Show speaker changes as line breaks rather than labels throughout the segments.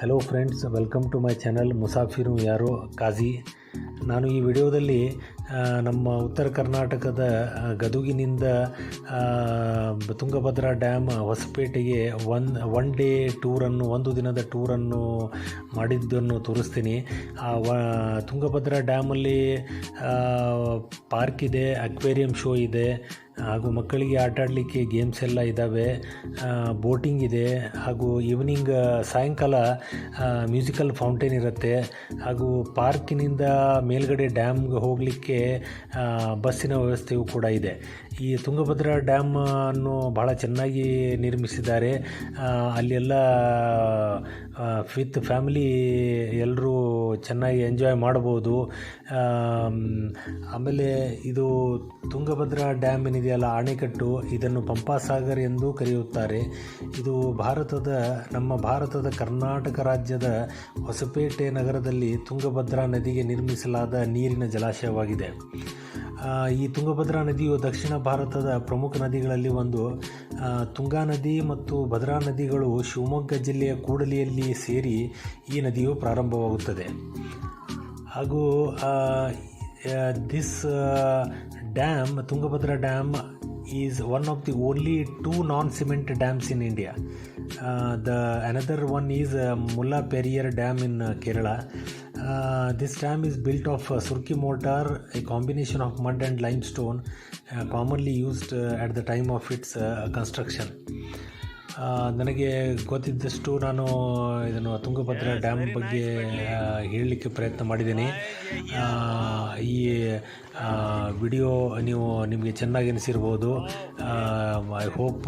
Hello friends welcome to my channel मुसाफिर हूँ यारो काजी। ನಾನು ಈ ವಿಡಿಯೋದಲ್ಲಿ ನಮ್ಮ ಉತ್ತರ ಕರ್ನಾಟಕದ ಗದುಗಿನಿಂದ ತುಂಗಭದ್ರಾ ಡ್ಯಾಮ್ ಹೊಸಪೇಟೆಗೆ ಒನ್ ಒನ್ ಡೇ ಟೂರನ್ನು ಒಂದು ದಿನದ ಟೂರನ್ನು ಮಾಡಿದ್ದನ್ನು ತೋರಿಸ್ತೀನಿ. ಆ, ವ, ತುಂಗಭದ್ರಾ ಡ್ಯಾಮಲ್ಲಿ ಪಾರ್ಕ್ ಇದೆ, ಅಕ್ವೇರಿಯಂ ಶೋ ಇದೆ, ಹಾಗೂ ಮಕ್ಕಳಿಗೆ ಆಟ ಆಡಲಿಕ್ಕೆ ಗೇಮ್ಸ್ ಎಲ್ಲ ಇದ್ದಾವೆ ಬೋಟಿಂಗ್ ಇದೆ, ಹಾಗೂ ಈವ್ನಿಂಗ್ ಸಾಯಂಕಾಲ ಮ್ಯೂಸಿಕಲ್ ಫೌಂಟೇನ್ ಇರುತ್ತೆ, ಹಾಗೂ ಪಾರ್ಕಿನಿಂದ ಮೇಲ್ಗಡೆ ಡ್ಯಾಮ್ಗೆ ಹೋಗಲಿಕ್ಕೆ ಬಸ್ಸಿನ ವ್ಯವಸ್ಥೆಯೂ ಕೂಡ ಇದೆ. ಈ ತುಂಗಭದ್ರಾ ಡ್ಯಾಮ್ ಅನ್ನು ಬಹಳ ಚೆನ್ನಾಗಿ ನಿರ್ಮಿಸಿದ್ದಾರೆ. ಅಲ್ಲೆಲ್ಲ ವಿತ್ ಫ್ಯಾಮಿಲಿ ಎಲ್ಲರೂ ಚೆನ್ನಾಗಿ ಎಂಜಾಯ್ ಮಾಡ್ಬೋದು. ಆಮೇಲೆ ಇದು ತುಂಗಭದ್ರಾ ಡ್ಯಾಮ್ ಏನಿದೆಯಲ್ಲ ಅಣೆಕಟ್ಟು ಇದನ್ನು ಪಂಪಾಸಾಗರ್ ಎಂದು ಕರೆಯುತ್ತಾರೆ. ಇದು ಭಾರತದ, ನಮ್ಮ ಭಾರತದ ಕರ್ನಾಟಕ ರಾಜ್ಯದ ಹೊಸಪೇಟೆ ನಗರದಲ್ಲಿ ತುಂಗಭದ್ರಾ ನದಿಗೆ ನಿರ್ಮಿಸಲಾದ ನೀರಿನ ಜಲಾಶಯವಾಗಿದೆ. ಈ ತುಂಗಭದ್ರಾ ನದಿಯು ದಕ್ಷಿಣ ಭಾರತದ ಪ್ರಮುಖ ನದಿಗಳಲ್ಲಿ ಒಂದು. ತುಂಗಾ ನದಿ ಮತ್ತು ಭದ್ರಾ ನದಿಗಳು ಶಿವಮೊಗ್ಗ ಜಿಲ್ಲೆಯ ಕೂಡಲಿಯಲ್ಲಿ ಸೇರಿ ಈ ನದಿಯು ಪ್ರಾರಂಭವಾಗುತ್ತದೆ. ಹಾಗೂ this dam Tungabhadra dam is one of the only two non cement dams in India the another one is Mulla Periyar dam in Kerala this dam is built of uh, surki mortar a combination of mud and limestone uh, commonly used uh, at the time of its uh, construction ನನಗೆ ಗೊತ್ತಿದ್ದಷ್ಟು ನಾನು ಇದನ್ನು Tungabhadra dam ಬಗ್ಗೆ ಹೇಳಲಿಕ್ಕೆ ಪ್ರಯತ್ನ ಮಾಡಿದ್ದೀನಿ ಈ video ನೀವು ನಿಮಗೆ ಚೆನ್ನಾಗಿ ಅನಿಸಿರ್ಬೋದು I hope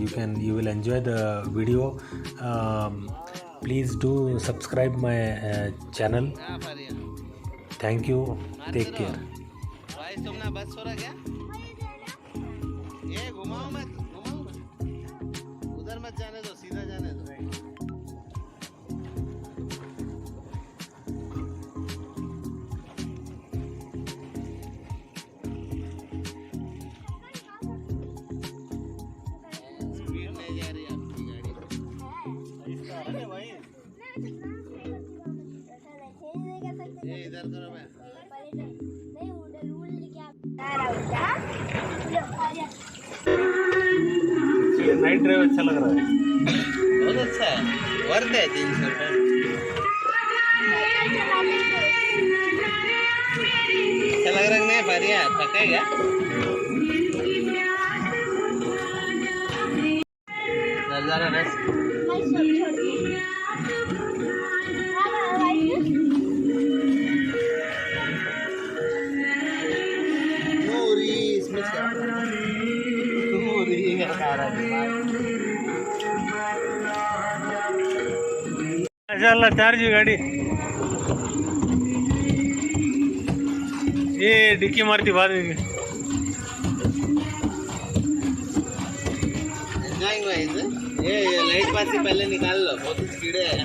you can you will enjoy the video please do subscribe
my channel thank you take care ए, घुमाओ मत घुमाओ मत जाने दो, सीधा जाने दो। ये इधर करो मैं
नाइट ड्राइव अच्छा लग रहा है।
बहुत अच्छा है। वर्थ है तीन सौ अच्छा लग रहा है बढ़िया थकेगा नज़ारा बस
ಜಲ್ಲ ಚಾರ್ಜ್ ಗಾಡಿ. ಏ, ಡಿಕ್ಕಿ मारತಿ ಬಾ
ನಿಮಗೆ ಎಂಜಾಯ್ ಮಾಡ್ ಇದು? ಏ ಲೈಟ್ ಪಾಸ್ ಹಿಂಗೆ ಎ نکال लो बहुत कीड़े
आहे